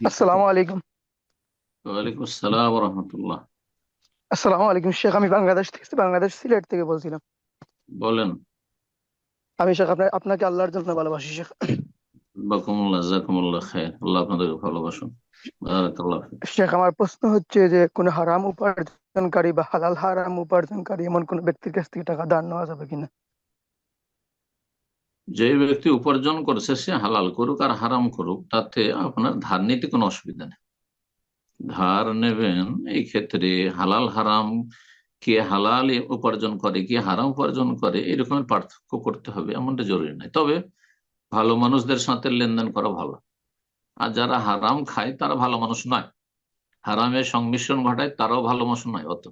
আসসালামু আলাইকুম ওয়ালাইকুম আসসালাম রহমতুল্লাহ আসসালামু আলাইকুম শেখ আমি বাংলাদেশ থেকে বাংলাদেশ সিলেট থেকে বলছিলাম। বলেন। আমি শেখ আপনার আপনাকে আল্লাহর জন্য ভালোবাসি শেখ বাকুমুল্লাহ জাকুমুল্লাহ খায়ের আল্লাহ আপনাদেরকে ভালোবাসুন। বারাকাল্লাহ শেখ আমার প্রশ্ন হচ্ছে যে কোন হারাম উপার্জনকারী বা হালাল হারাম উপার্জনকারী এমন কোন ব্যক্তির কাছ থেকে টাকা দান নেওয়া যাবে কিনা? যে ব্যক্তি উপার্জন করছে সে হালাল করুক আর হারাম করুক, তাতে আপনার ধার নিতে কোনো অসুবিধা নেই। ধার নেবেন এই ক্ষেত্রে হালাল হারাম, কে হালাল উপার্জন করে, কি হারাম উপার্জন করে, এরকমের পার্থক্য করতে হবে, এমনটা জরুরি নয়। তবে ভালো মানুষদের সাথে লেনদেন করা ভালো। আর যারা হারাম খায়, তারা ভালো মানুষ নয়। হারামের সংমিশ্রণ ঘটায়, তারাও ভালো মানুষ নয় অত।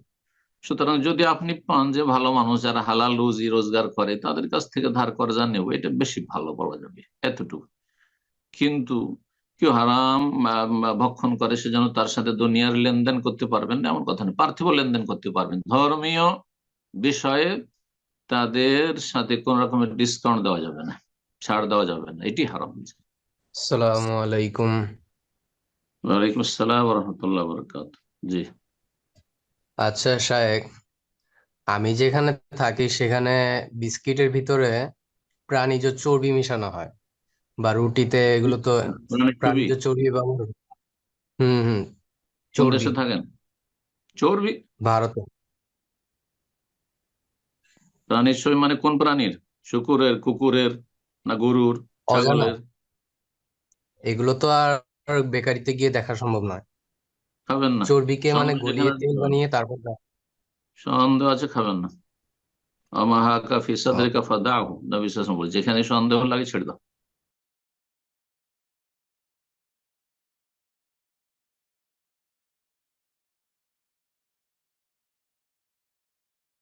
সুতরাং যদি আপনি পান যে ভালো মানুষ যারা হালাল রুজি রোজগার করে তাদের কাছ থেকে ধার কর্জা নেব এটা বেশি ভালো বলা যাবে এতটুকু। কিন্তু কেউ হারাম ভক্ষণ করে সেজন্য তার সাথে দুনিয়ার লেনদেন করতে পারবেন না এমন কথা নেই পার্থিব লেনদেন করতে পারবেন ধর্মীয় বিষয়ে তাদের সাথে কোন রকমের ডিসকাউন্ট দেওয়া যাবে না ছাড় দেওয়া যাবে না এটি হারাম। আসসালামু আলাইকুম। ওয়ালাইকুম আসসালাম রহমতুল্লাহ বরকাত জি। আচ্ছা শায়েক। আমি যেখানে থাকি সেখানে বিস্কিটের ভিতরে প্রাণীজ চর্বি মিশানো হয় বা রুটিতে এগুলো তো মানে চর্বি প্রাণীজ চর্বি ব্যবহার হুম হুম কোন চর্বি। দেশে থাকেন? চর্বি? ভারতে। প্রাণীর সই মানে কোন প্রাণীর? শুকুরের কুকুরের না গরুর অজানা। ছাগলের? এগুলো তো আর বেকারিতে গিয়ে দেখা সম্ভব নয়। খাবেন না। চর্বিকে মানে গলিয়ে তেল বানিয়ে তারপর সন্দেহ আছে খাবেন না। আমাহাকা ফি সাদরিকা ফাদাহু নবী সাল্লাল্লাহু আলাইহি ওয়াসাল্লাম বলে যেখানে সন্দেহ লাগে ছেড়ে দাও।